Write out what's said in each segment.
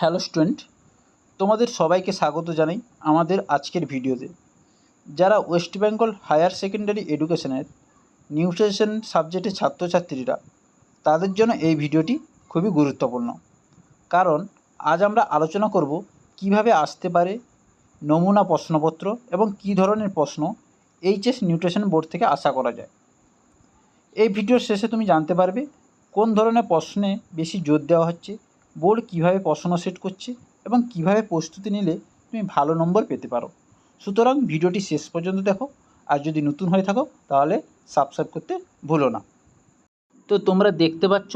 Hello student, তোমাদের সবাইকে স্বাগত জানাই আমাদের আজকের ভিডিওতে। যারা ওয়েস্ট বেঙ্গল হায়ার সেকেন্ডারি এডুকেশনের নিউট্রিশন সাবজেক্টের ছাত্রছাত্রীরা, তাদের জন্য এই ভিডিওটি খুবই গুরুত্বপূর্ণ। কারণ, আজ আমরা আলোচনা করব কীভাবে আসতে পারে নমুনা প্রশ্নপত্র এবং কী ধরনের প্রশ্ন এইচএস নিউট্রিশন বোর্ড থেকে আশা করা যায়। এই ভিডিওর শেষে তুমি জানতে পারবে কোন ধরনের প্রশ্নে বেশি জোর দেওয়া হচ্ছে বোর্ড কীভাবে প্রশ্ন সেট করছে এবং কীভাবে প্রস্তুতি নিলে তুমি ভালো নম্বর পেতে পারো। সুতরাং ভিডিওটি শেষ পর্যন্ত দেখো। আর যদি নতুন হয়ে থাকো, তাহলে সাবস্ক্রাইব করতে ভুলো না। তো তোমরা দেখতে পাচ্ছ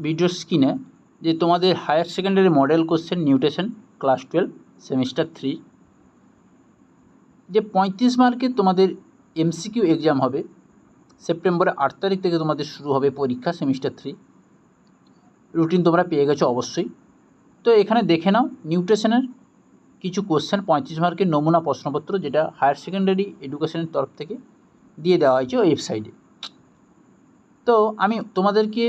ভিডিও স্ক্রিনে যে তোমাদের higher secondary model question nutrition class twelve semester three যে পঁয়ত্রিশ মার্কের তোমাদের এমসিকিউ এক্সাম হবে সেপ্টেম্বরের আট তারিখ থেকে তোমাদের শুরু হবে পরীক্ষা সেমিস্টার থ্রি রুটিন তোমরা পেয়ে গেছো অবশ্যই। তো এখানে দেখে নাও নিউট্রিশনের কিছু কোশ্চেন পঁয়ত্রিশ মার্কের নমুনা প্রশ্নপত্র যেটা হায়ার সেকেন্ডারি এডুকেশনের তরফ থেকে দিয়ে দেওয়া হয়েছে ওয়েবসাইটে তো আমি তোমাদেরকে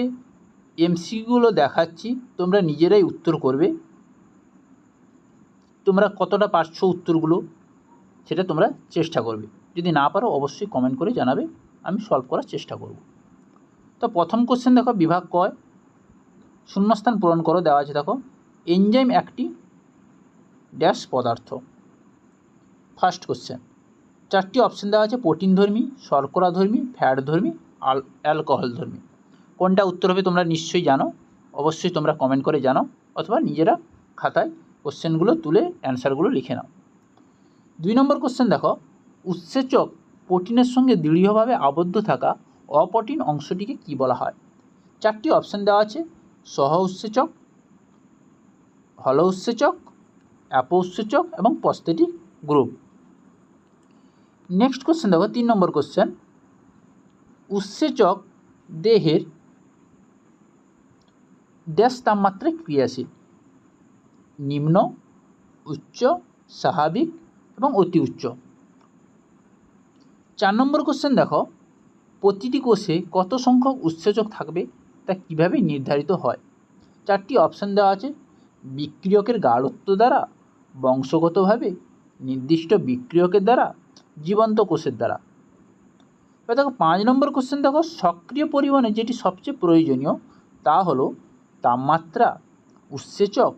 এমসিগুলো দেখাচ্ছি, তোমরা নিজেরাই উত্তর করবে। তোমরা কতটা পারছ উত্তরগুলো, সেটা তোমরা চেষ্টা করবে। যদি না পারো, অবশ্যই কমেন্ট করে জানাবে, আমি সলভ করার চেষ্টা করব। তো প্রথম কোশ্চেন দেখো, বিভাগ কয়? শূন্যস্থান পূরণ করো দেওয়া আছে, দেখো। এনজাইম একটি ড্যাশ পদার্থ। ফার্স্ট কোশ্চেন চারটি অপশান দেওয়া আছে প্রোটিন ধর্মী, শর্করা ধর্মী ফ্যাট ধর্মী, আল অ্যালকোহল ধর্মী। কোনটা উত্তর হবে তোমরা নিশ্চয়ই জানো। অবশ্যই তোমরা কমেন্ট করে জানো, অথবা নিজেরা খাতায় কোশ্চেনগুলো তুলে অ্যান্সারগুলো লিখে নাও। দুই নম্বর কোশ্চেন দেখো। উৎসেচক প্রোটিনের সঙ্গে দৃঢ়ভাবে আবদ্ধ থাকা অপ্রোটিন অংশটিকে কি বলা হয়? চারটি অপশান দেওয়া আছে সহ উৎসেচক হল উৎসেচক অ্যাপো উৎসেচক এবং পস্থেটিক গ্রুপ। নেক্সট কোশ্চেন দেখো, তিন নম্বর কোশ্চেন উৎসেচক দেহের ড্যাশ তাপমাত্রায় ক্রিয়াশীল। নিম্ন, উচ্চ, স্বাভাবিক এবং অতি উচ্চ। চার নম্বর কোশ্চেন দেখো, প্রতিটি কোষে কত সংখ্যক উৎসেচক থাকবে তা কীভাবে নির্ধারিত হয়? চারটি অপশান দেওয়া আছে। বিক্রিয়কের গাঢ়ত্ব দ্বারা, বংশগতভাবে, নির্দিষ্ট বিক্রিয়কের দ্বারা, জীবন্ত কোষের দ্বারা। এবার দেখো, পাঁচ নম্বর কোশ্চেন দেখো, সক্রিয় পরিবহনে যেটি সবচেয়ে প্রয়োজনীয়, তা হলো তাপমাত্রা, উৎসেচক,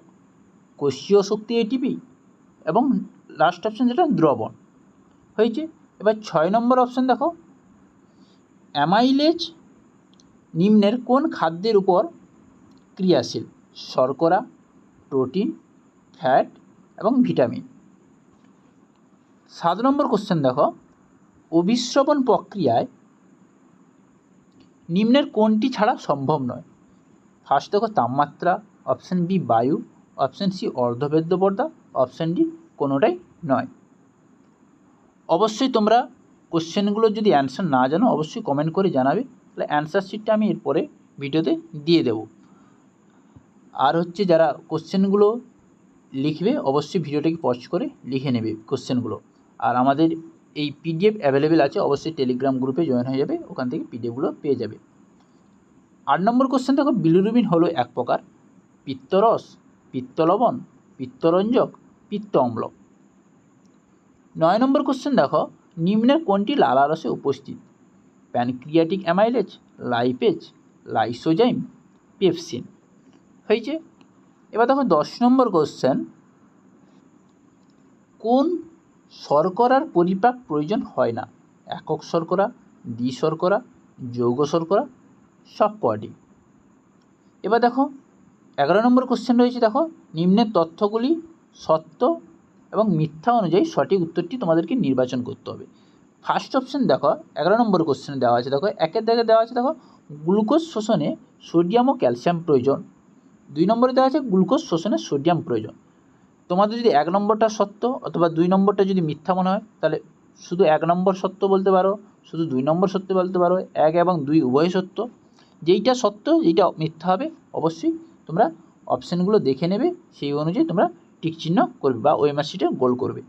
কোষীয় শক্তি এটিপি এবং লাস্ট অপশান যেটা, দ্রবণ। হয়েছে? এবার ছয় নম্বর অপশান দেখো অ্যামাইলেজ নিম্নের কোন খাদ্যের উপর ক্রিয়াশীল। শর্করা, প্রোটিন, ফ্যাট এবং ভিটামিন। সাত নম্বর কোশ্চেন দেখো। অভিশ্রবণ প্রক্রিয়ায় নিম্নের কোনটি ছাড়া সম্ভব নয়? ফার্স্ট দেখো, তাপমাত্রা অপশান বি বায়ু অপশান সি অর্ধবেদ্য পর্দা অপশান ডি কোনোটাই নয়। অবশ্যই তোমরা কোশ্চেনগুলো যদি অ্যান্সার না জানো, অবশ্যই কমেন্ট করে জানাবে। তাহলে অ্যান্সার শিটটা আমি এরপরে ভিডিওতে দিয়ে দেব। আর হচ্ছে যারা কোশ্চেনগুলো লিখবে, অবশ্যই ভিডিওটাকে পজ করে লিখে নেবে কোশ্চেনগুলো। আর আমাদের এই পিডিএফ অ্যাভেলেবেল আছে, অবশ্যই টেলিগ্রাম গ্রুপে জয়েন হয়ে যাবে, ওখান থেকে পিডিএফগুলো পেয়ে যাবে। আট নম্বর কোশ্চেন দেখো বিলিরুবিন হলো এক প্রকার, পিত্তরস, পিত্তলবণ, পিত্তরঞ্জক পিত্ত অম্ল নয় নম্বর কোশ্চেন দেখো নিম্নের কোনটি লালারসে উপস্থিত? Pancreatic amylase lipase lysozyme pepsin হয়েছে। এবার দেখো দশ নম্বর কোশ্চেন কোন শর্করার পরিপাক প্রয়োজন হয় না? একক শর্করা দ্বি শর্করা যৌগ শর্করা, সব কটি এবার দেখো এগারো নম্বর কোশ্চেন রয়েছে, দেখো নিম্নের তথ্যগুলি সত্য এবং মিথ্যা অনুযায়ী সঠিক উত্তরটি তোমাদেরকে নির্বাচন করতে হবে। ফার্স্ট অপশান দেখো, এগারো নম্বর কোশ্চেনে দেওয়া আছে। দেখো একের দাগে দেওয়া আছে, দেখো গ্লুকোজ শোষণে সোডিয়াম ও ক্যালসিয়াম প্রয়োজন। দুই নম্বরে দেওয়া আছে গ্লুকোজ শোষণে সোডিয়াম প্রয়োজন। তোমাদের যদি এক নম্বরটা সত্য অথবা দুই নম্বরটা যদি মিথ্যা মনে হয়, তাহলে শুধু এক নম্বর সত্য বলতে পারো, শুধু দুই নম্বর সত্য বলতে পারো, এক এবং দুই উভয় সত্য। যেইটা সত্য, যেইটা মিথ্যা হবে, অবশ্যই তোমরা অপশানগুলো দেখে নেবে, সেই অনুযায়ী তোমরা টিক চিহ্ন করবে বা ওই মার্কশিটে গোল করবে।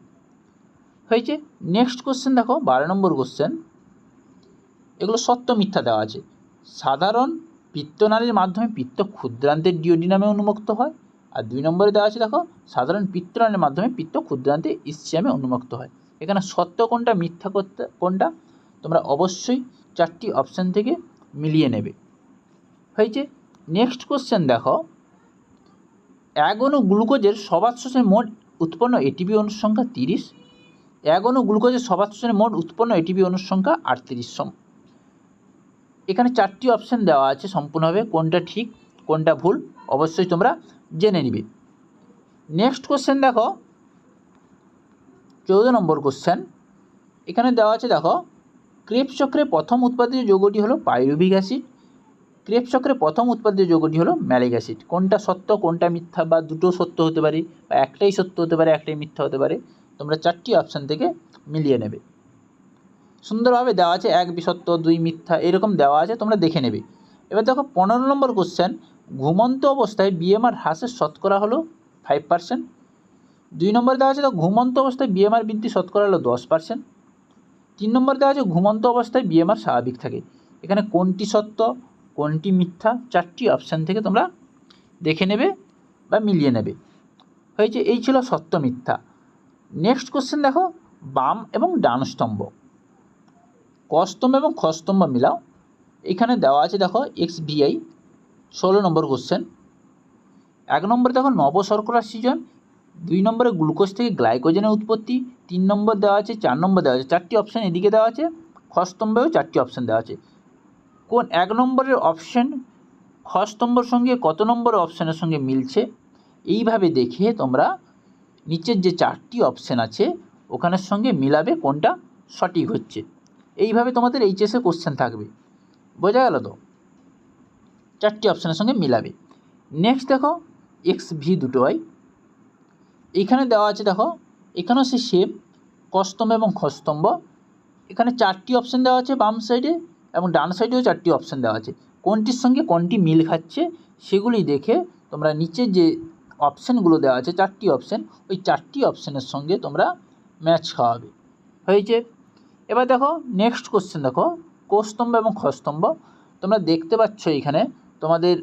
হয়েছে নেক্সট কোশ্চেন দেখো, বারো নম্বর কোশ্চেন এগুলো সত্য মিথ্যা দেওয়া আছে। সাধারণ পিত্তনালীর মাধ্যমে পিত্ত ক্ষুদ্রান্তের ডিওডিনামে উন্মুক্ত হয়। আর দুই নম্বরে দেওয়া আছে, দেখো, সাধারণ পিত্তরণের মাধ্যমে পিত্ত ক্ষুদ্রান্তে ইসিয়ামে উন্মুক্ত হয়। এখানে সত্য কোনটা, মিথ্যা করতে কোনটা, তোমরা অবশ্যই চারটি অপশান থেকে মিলিয়ে নেবে। হয়েছে? নেক্সট কোশ্চেন দেখো। এক অণু গ্লুকোজের সবাৎশোষে মোট উৎপন্ন এটিপি অণুর সংখ্যা তিরিশ। এক অণু গ্লুকোজের সবাৎশোষে মোট উৎপন্ন এটিপি অণুর সংখ্যা আটত্রিশ এখানে চারটি অপশান দেওয়া আছে সম্পূর্ণভাবে, কোনটা ঠিক, কোনটা ভুল, অবশ্যই তোমরা জেনে নিবে। নেক্সট কোশ্চেন দেখো, চৌদ্দ নম্বর কোশ্চেন এখানে দেওয়া আছে, দেখো ক্রেপস চক্রে প্রথম উৎপাদিত যৌগটি হলো পাইরুভিক অ্যাসিড। ক্রেপস চক্রে প্রথম উৎপাদিত যৌগটি হলো ম্যালিক অ্যাসিড। কোনটা সত্য, কোনটা মিথ্যা বা দুটো সত্য হতে পারে বা একটাই সত্য হতে পারে, একটাই মিথ্যা হতে পারে, তোমরা চারটি অপশান থেকে মিলিয়ে নেবে। সুন্দরভাবে দেওয়া আছে, এক বিসত্য দুই মিথ্যা, এরকম দেওয়া আছে, তোমরা দেখে নেবে। এবার দেখো, পনেরো নম্বর কোশ্চেন ঘুমন্ত অবস্থায় বিএমআর হ্রাসের শতকরা হলো ফাইভ পার্সেন্ট দুই নম্বর দেওয়া আছে, তো ঘুমন্ত অবস্থায় বিএমআর বৃদ্ধি শতকরা হলো দশ পার্সেন্ট তিন নম্বর দেওয়া আছে, ঘুমন্ত অবস্থায় বিএমআর স্বাভাবিক থাকে। এখানে কোনটি সত্য, কোনটি মিথ্যা, চারটি অপশান থেকে তোমরা দেখে নেবে বা মিলিয়ে নেবে। হয়েছে, এই ছিল সত্য মিথ্যা। নেক্সট কোশ্চেন দেখো, বাম এবং ডান স্তম্ভ। কস্তম্ভ এবং খস্তম্ভ মিলাও। এখানে দেওয়া আছে দেখো এক্স বিআই ষোলো নম্বর কোশ্চেন এক নম্বরে দেখো নবশর্করা সৃজন, দুই নম্বরে গ্লুকোজ থেকে গ্লাইকোজেনের উৎপত্তি, তিন নম্বর দেওয়া আছে, চার নম্বর দেওয়া আছে, চারটি অপশান এদিকে দেওয়া আছে খস্তম্ভেও চারটি অপশান দেওয়া আছে। কোন এক নম্বরের অপশান খস্তম্ভর সঙ্গে কত নম্বর অপশানের সঙ্গে মিলছে? এইভাবে দেখে তোমরা নিচের যে চারটি অপশান আছে, ওখানের সঙ্গে মিলাবে কোনটা সঠিক হচ্ছে। এইভাবে তোমাদের এইচএসে কোশ্চেন থাকবে। বোঝা গেল তো? চারটি অপশানের সঙ্গে মিলাবে। নেক্সট দেখো এক্স ভি দুটো হয়। এখানে দেওয়া আছে, দেখো, এখানেও সে সেম কস্তম্ভ এবং খস্তম্ভ। এখানে চারটি অপশান দেওয়া আছে বাম সাইডে এবং ডান সাইডেও চারটি অপশান দেওয়া আছে। কোনটির সঙ্গে কোনটি মিল খাচ্ছে সেগুলি দেখে তোমরা নিচে যে অপশানগুলো দেওয়া আছে, চারটি অপশান ওই চারটি অপশানের সঙ্গে তোমরা ম্যাচ খাওয়াবে। হয়েছে? এবার দেখো নেক্সট কোশ্চেন দেখো কোস্তম্ভ এবং খস্তম্ভ তোমরা দেখতে পাচ্ছ এখানে তোমাদের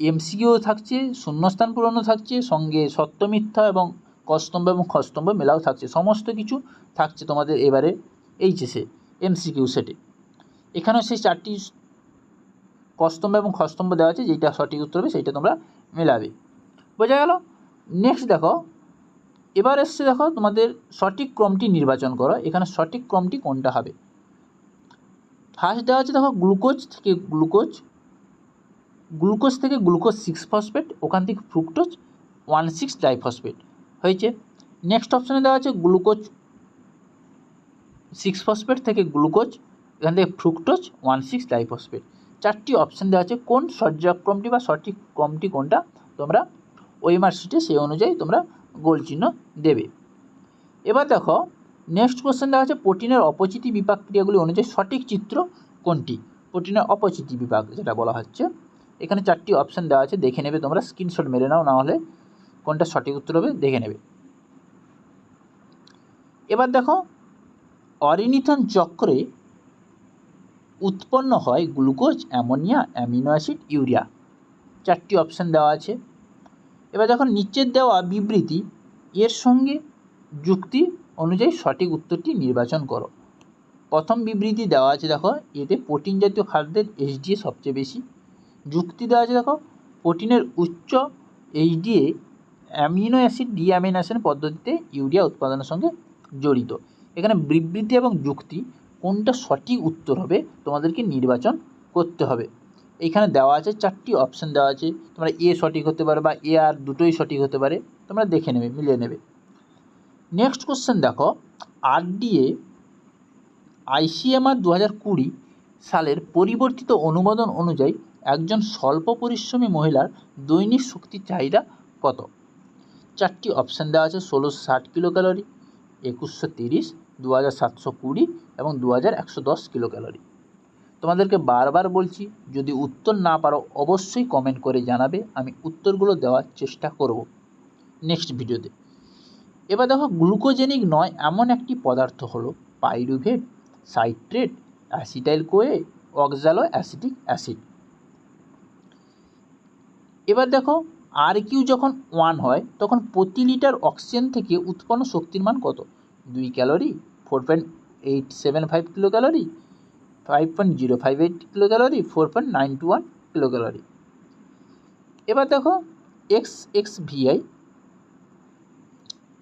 এমসিকিউ থাকছে, শূন্যস্থান পূরণও থাকছে, সঙ্গে সত্য মিথ্যা এবং কস্তম্ভ এবং খস্তম্ভ মেলাও থাকছে। সমস্ত কিছু থাকছে তোমাদের এবারে এইচএসে এমসিকিউ সেটে এখানেও সেই চারটি কস্তম্ভ এবং খস্তম্ভ দেওয়া আছে, যেটা সঠিক উত্তর হবে, সেইটা তোমরা মেলাবে। বোঝা গেল? নেক্সট দেখো এবার এসছে দেখো তোমাদের সঠিক ক্রমটি নির্বাচন করো। এখানে সঠিক ক্রমটি কোনটা হবে? ফার্স্ট দেওয়া আছে দেখো গ্লুকোজ থেকে গ্লুকোজ গ্লুকোজ থেকে গ্লুকোজ সিক্স ফসফেট ওখান থেকে ফ্রুক্টোজ ওয়ান সিক্স ডাইফসফেট হয়েছে? নেক্সট অপশানে দেওয়া আছে গ্লুকোজ সিক্স ফসফেট থেকে গ্লুকোজ এখান থেকে ফ্রুক্টোজ ওয়ান সিক্স ডাইফসফেট চারটি অপশান দেওয়া আছে, কোন সজ্জাক্রমটি বা সঠিক ক্রমটি কোনটা তোমরা ওয়েমার শিটে সেই অনুযায়ী তোমরা গোল চিহ্ন দেবে। এবার দেখো নেক্সট কোশ্চেন দেওয়া আছে, প্রোটিনের অপচিতি বিপাক ক্রিয়াগুলি অনুযায়ী সঠিক চিত্র কোনটি? প্রোটিনের অপচিতি বিপাক যেটা বলা হচ্ছে। এখানে চারটি অপশান দেওয়া আছে, দেখে নেবে তোমরা স্ক্রিনশট মেরে নাও, না হলে কোনটা সঠিক উত্তর হবে, দেখে নেবে। এবার দেখো, অরিনিথন চক্রে উৎপন্ন হয় glucose, ammonia, amino acid, urea. চারটি অপশান দেওয়া আছে। এবার দেখো নিচের দেওয়া বিবৃতি, এর সঙ্গে যুক্তি অনুযায়ী সঠিক উত্তরটি নির্বাচন করো। প্রথম বিবৃতি দেওয়া আছে দেখো, এতে প্রোটিন জাতীয় খাদ্যের এইচডিএ সবচেয়ে বেশি। যুক্তি দেওয়া আছে দেখো, প্রোটিনের উচ্চ এইচডিএ অ্যামিনো অ্যাসিড ডিঅ্যামিনেশন পদ্ধতিতে ইউরিয়া উৎপাদনের সঙ্গে জড়িত। এখানে বিবৃতি এবং যুক্তি কোনটা সঠিক উত্তর হবে তোমাদেরকে নির্বাচন করতে হবে। এইখানে দেওয়া আছে, চারটি অপশান দেওয়া আছে। তোমরা এ সঠিক হতে পারে বা এ আর দুটোই সঠিক হতে পারে। তোমরা দেখে নেবে, মিলিয়ে নেবে। নেক্সট কোশ্চেন দেখো। আরডিএ আইসিএমআর দু হাজার কুড়ি সালের পরিবর্তিত অনুমোদন অনুযায়ী একজন স্বল্প পরিশ্রমী মহিলার দৈনিক শক্তির চাহিদা কত? চারটি অপশান দেওয়া আছে, ষোলোশো ষাট কিলো ক্যালোরি একুশশো তিরিশ দু হাজার সাতশো কুড়ি এবং দু হাজার একশো দশ কিলো ক্যালোরি তোমাদেরকে বারবার বলছি, যদি উত্তর না পারো, অবশ্যই কমেন্ট করে জানাবে, আমি উত্তরগুলো দেওয়ার চেষ্টা করব নেক্সট ভিডিওতে এবার দেখো গ্লুকোজেনিক নয়, এমন একটি পদার্থ হলো pyruvate citrate acetyl CoA oxaloacetic acid এবার দেখো আর কিউ যখন ওয়ান হয়, তখন প্রতি লিটার অক্সিজেন থেকে উৎপন্ন শক্তির মান কত? দুই calorie four point eight seven five kilo calorie five point zero five eight kilo four point nine two one kilo এবার দেখো এক্স এক্স ভিআই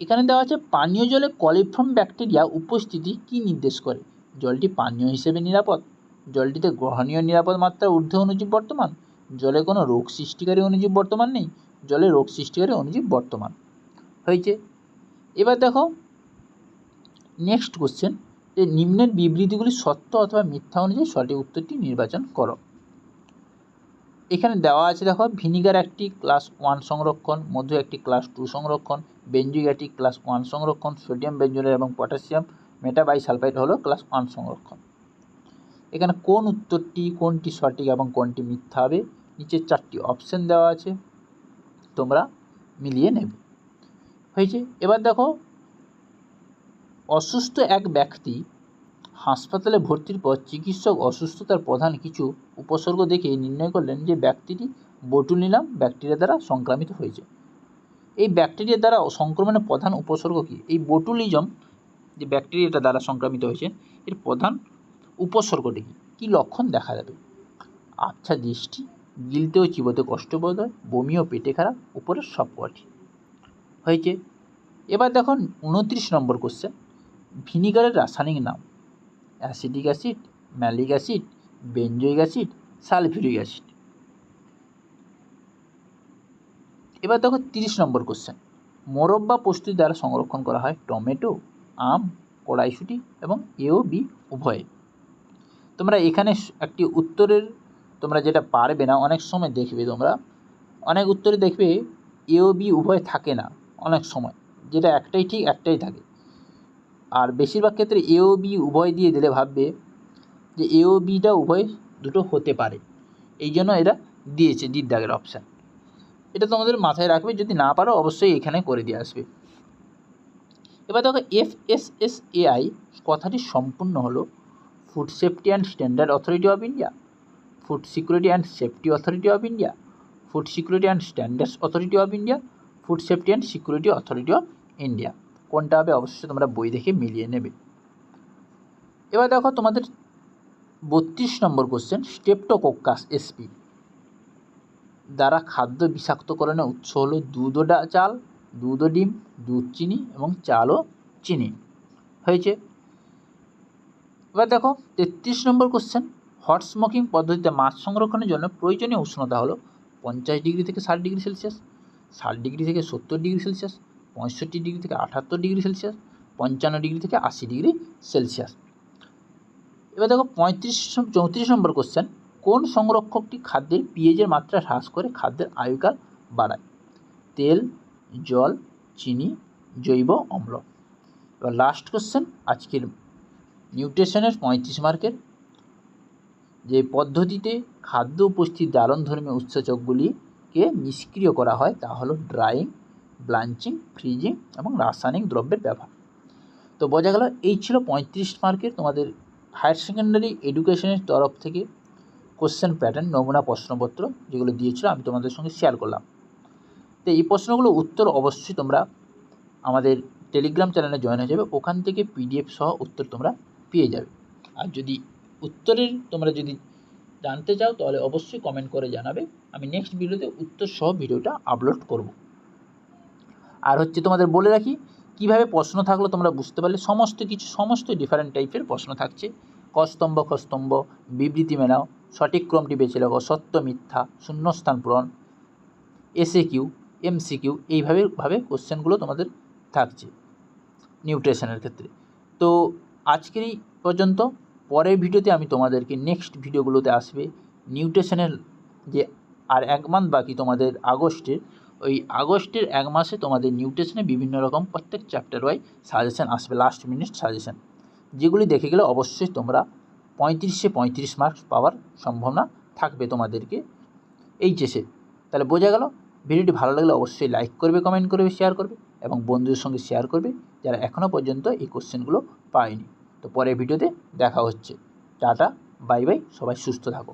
এখানে দেওয়া আছে পানীয় জলে কলিফর্ম ব্যাকটেরিয়া উপস্থিতি কি নির্দেশ করে? জলটি পানীয় হিসেবে নিরাপদ। জলটিতে গ্রহণীয় নিরাপদ মাত্রা ঊর্ধ্বে অণুজীব বর্তমান। জলে কোনো রোগ সৃষ্টিকারী অণুজীব বর্তমান নেই। জলে রোগ সৃষ্টিকারী অণুজীব বর্তমান। হয়েছে। এবার দেখো নেক্সট কোশ্চেন যে নিম্নের বিবৃতিগুলি সত্য অথবা মিথ্যা অনুযায়ী সঠিক উত্তরটি নির্বাচন করো। এখানে দেওয়া আছে, দেখো, ভিনিগার একটি ক্লাস ওয়ান সংরক্ষণ, মধু একটি ক্লাস টু সংরক্ষণ বেঞ্জুইক একটি ক্লাস ওয়ান সংরক্ষণ, সোডিয়াম বেঞ্জোলেট এবং পটাশিয়াম, মেটাবাইসালফাইড হলো ক্লাস ওয়ান সংরক্ষণ। এখানে কোন উত্তরটি, কোনটি সঠিক এবং কোনটি মিথ্যা হবে, নিচে চারটি অপশন দেওয়া আছে, তোমরা মিলিয়ে নেবে। হয়েছে? এবার দেখো অসুস্থ এক ব্যক্তি হাসপাতালে ভর্তির পর চিকিৎসক অসুস্থতার প্রধান কিছু উপসর্গ দেখে নির্ণয় করলেন যে ব্যক্তিটি বটুলিনাম ব্যাকটেরিয়া দ্বারা সংক্রামিত হয়েছে। এই ব্যাকটেরিয়া দ্বারা সংক্রমণের প্রধান উপসর্গ কী? এই বোটুলিজম যে ব্যাকটেরিয়াটা দ্বারা সংক্রামিত হয়েছে, এর প্রধান উপসর্গটি কী? কী লক্ষণ দেখা যাবে? আচ্ছা দৃষ্টি, গিলতে ও চিবোতে কষ্টবোধ হয়, বমি ও পেটে খারাপ, উপরের সব কটি হয়েছে। এবার দেখুন, উনত্রিশ নম্বর কোশ্চেন ভিনিগারের রাসায়নিক নাম। Acidic acid, malic acid benzoic acid, sulphuric acid. এবার দেখো তিরিশ নম্বর কোশ্চেন মোরব্বা প্রস্তুতি দ্বারা সংরক্ষণ করা হয় টমেটো, আম, কড়াইশুঁটি এবং এও বি উভয়ে। তোমরা এখানে একটি উত্তরের, তোমরা যেটা পারবে না, অনেক সময় দেখবে তোমরা। অনেক উত্তরে দেখবে এও বি উভয় থাকে না, অনেক সময়। যেটা একটাই ঠিক, একটাই থাকে। আর বেশিরভাগ ক্ষেত্রে এও বি উভয় দিয়ে দিলে ভাববে যে এও বিটা উভয় দুটো হতে পারে। এই জন্য এরা দিয়েছে ডির দাগের অপশান এটা তোমাদের মাথায় রাখবে, যদি না পারো অবশ্যই এখানে করে দিয়ে আসবে। এবার দেখো এফ এস এস এআই কথাটি সম্পূর্ণ হলো food safety and standard authority of India food security and safety authority of India food security and standards authority of India food safety and security authority of India কোনটা হবে, অবশ্যই তোমরা বই দেখে মিলিয়ে নেবে। এবার দেখো তোমাদের বত্রিশ নম্বর কোশ্চেন স্টেপটোকোকাস এসপি দ্বারা খাদ্য বিষাক্তকরণের উৎস হলো দুধ ও চাল, দুধ ও ডিম, দুধ চিনি এবং চাল ও চিনি। হয়েছে? এবার দেখো তেত্রিশ নম্বর কোশ্চেন হট স্মোকিং পদ্ধতিতে মাছ সংরক্ষণের জন্য প্রয়োজনীয় উষ্ণতা হলো পঞ্চাশ ডিগ্রি থেকে ষাট ডিগ্রি সেলসিয়াস, ষাট ডিগ্রি থেকে সত্তর ডিগ্রি সেলসিয়াস পঁয়ষট্টি ডিগ্রি থেকে আটাত্তর ডিগ্রি সেলসিয়াস, পঞ্চান্ন ডিগ্রি থেকে আশি ডিগ্রি সেলসিয়াস। এবার দেখো পঁয়ত্রিশ চৌত্রিশ নম্বর কোশ্চেন কোন সংরক্ষকটি খাদ্যের পিএইচের মাত্রা হ্রাস করে খাদ্যের আয়ুকাল বাড়ায়? তেল, জল, চিনি, জৈব, অম্ল। এবার লাস্ট কোশ্চেন আজকের নিউট্রিশনের পঁয়ত্রিশ মার্কের। যে পদ্ধতিতে খাদ্য উপস্থিত জারণধর্মী উৎসেচকগুলিকে নিষ্ক্রিয় করা হয় তা হলো ড্রাইং ব্লাঞ্চিং, ফ্রিজিং এবং রাসায়নিক দ্রব্যের ব্যবহার। তো বোঝা গেল, এই ছিল পঁয়ত্রিশ মার্কের তোমাদের হায়ার সেকেন্ডারি এডুকেশনের তরফ থেকে কোশ্চেন প্যাটার্ন, নমুনা প্রশ্নপত্র যেগুলো দিয়েছিল, আমি তোমাদের সঙ্গে শেয়ার করলাম। তো এই প্রশ্নগুলো উত্তর অবশ্যই তোমরা আমাদের টেলিগ্রাম চ্যানেলে জয়েন হয়ে যাবে, ওখান থেকে পিডিএফ সহ উত্তর তোমরা পেয়ে যাবে। আর যদি উত্তরের তোমরা যদি জানতে চাও, তাহলে অবশ্যই কমেন্ট করে জানাবে। আমি নেক্সট ভিডিওতে উত্তর সহ ভিডিওটা আপলোড করব। আর হচ্ছে তোমাদের বলে রাখি, কীভাবে প্রশ্ন থাকল তোমরা বুঝতে পারলে, সমস্ত কিছু, সমস্ত ডিফারেন্ট টাইপের প্রশ্ন থাকছে। কস্তম্ভ খস্তম্ভ বিবৃতি মেলাও, সঠিক ক্রমটি বেছে রাখো, সত্য, মিথ্যা, শূন্যস্থান পূরণ এসএ কিউ এমসি কিউ এইভাবে, ভাবে কোশ্চেনগুলো তোমাদের থাকছে নিউট্রিশনের ক্ষেত্রে। তো আজকের এই পর্যন্ত, পরের ভিডিওতে আমি তোমাদেরকে নেক্সট ভিডিওগুলোতে আসবে, নিউট্রিশনের যে আর এক মান্থ বাকি তোমাদের আগস্টের ওই আগস্টের এক মাসে তোমাদের নিউট্রিশনে বিভিন্ন রকম প্রত্যেক চ্যাপ্টার ওয়াই সাজেশান আসবে লাস্ট মিনিট সাজেশান যেগুলি দেখে গেলে অবশ্যই তোমরা পঁয়ত্রিশে পঁয়ত্রিশ মার্কস পাওয়ার সম্ভাবনা থাকবে তোমাদেরকে। এইচএসে তাহলে বোঝা গেল? ভিডিওটি ভালো লাগলে অবশ্যই লাইক করবে কমেন্ট করবে শেয়ার করবে এবং বন্ধুদের সঙ্গে শেয়ার করবে যারা এখনও পর্যন্ত এই কোশ্চেনগুলো পায়নি। তো পরের ভিডিওতে দেখা হচ্ছে। টাটা বাই বাই সবাই সুস্থ থাকো।